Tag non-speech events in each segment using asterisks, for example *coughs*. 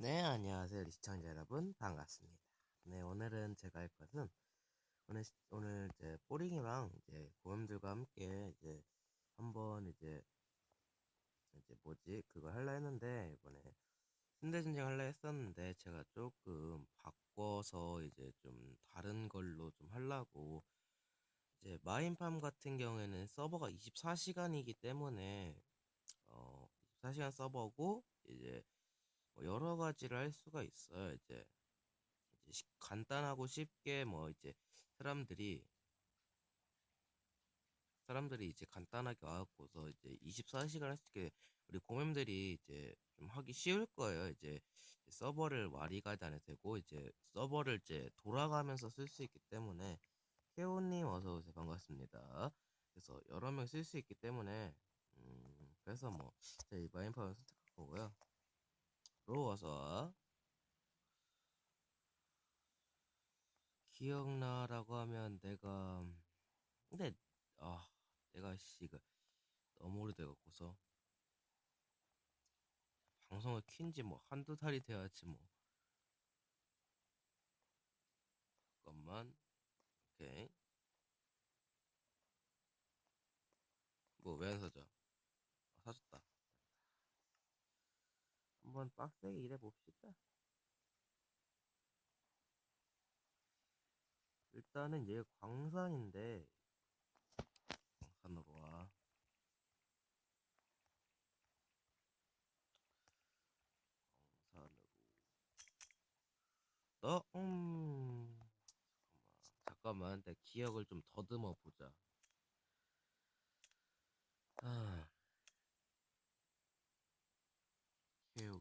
네, 안녕하세요. 시청자 여러분. 반갑습니다. 네, 오늘은 제가 할 것은 오늘 시- 오늘 이제 뽀링이랑 이제 고객들과 함께 이제 한번 이제 이제 뭐지 그거 할라 했는데 이번에 순대 전쟁 할라 했었는데 제가 조금 바꿔서 이제 좀 다른 걸로 좀 하려고 이제 마인팜 같은 경우에는 서버가 24시간이기 때문에 어 24시간 서버고 이제 뭐 여러 가지를 할 수가 있어요. 이제, 이제 시- 간단하고 쉽게 뭐 이제 사람들이 사람들이 이제 간단하게 와갖고서 이제 24시간 할 수 있게 우리 고memb들이 이제 좀 하기 쉬울 거예요. 이제 서버를 와리가지 안 해도 되고 이제 서버를 이제 돌아가면서 쓸 수 있기 때문에 케오님 어서 오세요 반갑습니다. 그래서 여러 명 쓸 수 있기 때문에 음 그래서 뭐 저희 마인파워 선택할 거고요. 들어와서. 기억나라고 하면 내가 근데 아 내가 씨 이거 너무 오래돼갖고서. 방송을 킨지 뭐 한두 달이 돼야지 뭐. 잠깐만. 오케이 뭐 왜 안 사져 아, 사줬다 한번 빡세게 일해 봅시다. 일단은 얘 광산인데 광산으로 와. 광산으로. 너? 음. 잠깐만. 잠깐만. 내 기억을 좀 더듬어 보자. 아 케오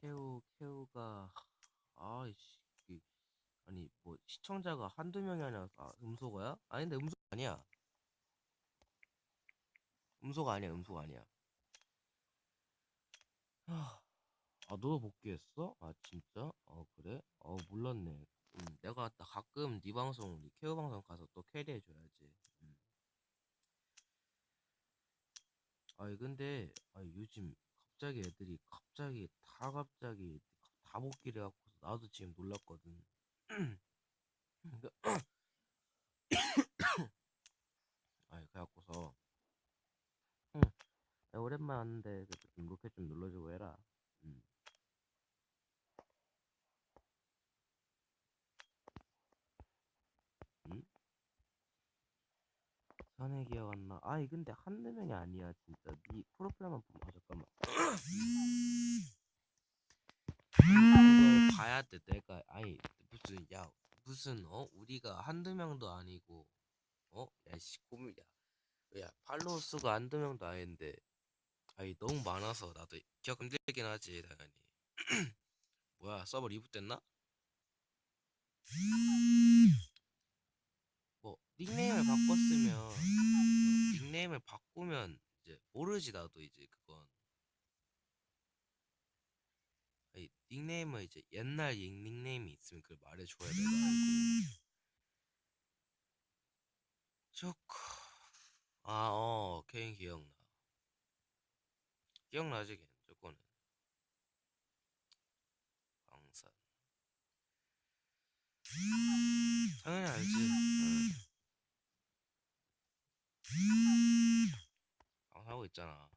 케오 케오가 아이씨 이- 아니 뭐 시청자가 한두 명이 아니라 아, 음소거야? 아닌데 음소 아니야 음소가 아니야 음소가 아니야 하, 아 너도 복귀했어? 아 진짜? 어 그래? 어 몰랐네 음, 내가 나 가끔 네 방송 네 케어 방송 가서 또 캐리해 줘야지 음. 아니 근데 아니 요즘 갑자기 애들이 갑자기 다 갑자기 다 복귀를 해갖고 나도 지금 놀랐거든 그러니까 *coughs* 아니 그래갖고서 응 야, 오랜만 왔는데 좀 로켓 좀 눌러주고 해라 음. 응? 전에 기억 안 나. 아이 근데 한두 명이 아니야 진짜. 네 프로필만 보면 아 잠깐만. 그걸 봐야 돼. 내가 아니 무슨 야 무슨 어 우리가 한두 명도 아니고 어? 야씨 고민 야. 야 팔로우 수가 한두 명도 아닌데 아이 너무 많아서 나도 기억 힘들긴 하지 당연히. *clears throat* 뭐야 서버 리부트됐나? 뭐 닉네임을 어, 닉네임을 바꾸면 이제 모르지 나도 이제 그건. 아니, 닉네임은 이제 옛날 닉- 닉네임이 있으면 그걸 말해줘야 알고. 좋고 아어 개인 기억나. 기억나지 걔 저거는. 광산 당연히 알지 응. 있잖아.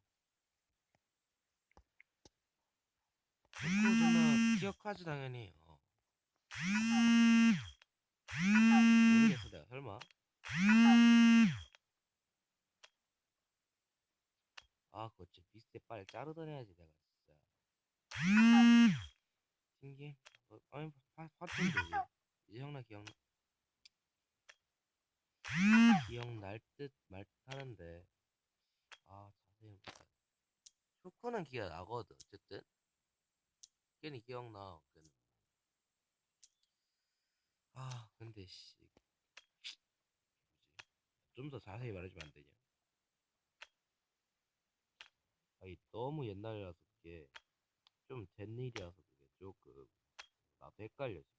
좋고 누나 기억하지 당연히. 어. 모르겠어 내가. 설마? 아 그거 진짜 비슷해. 빨리 자르던 해야지 내가 진짜. 신기해. 어, 아니 파, 파트는 되지. 이제 형나 기억나 기억날 듯말듯 하는데. 아 쇼크는 기억 나거든 어쨌든. 걔는 기억나 걔는. 아 근데 씨. 좀 더 자세히 말해주면 안 되냐? 아니 너무 옛날이라서 그게 좀 된 일이라서 그게 조금 나도 헷갈려 지금.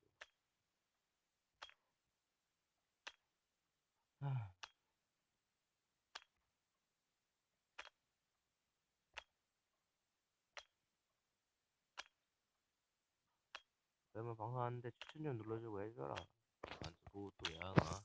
아, 그러면 방송하는데 추천 좀 눌러주고 해줘라. 보고 또 야나.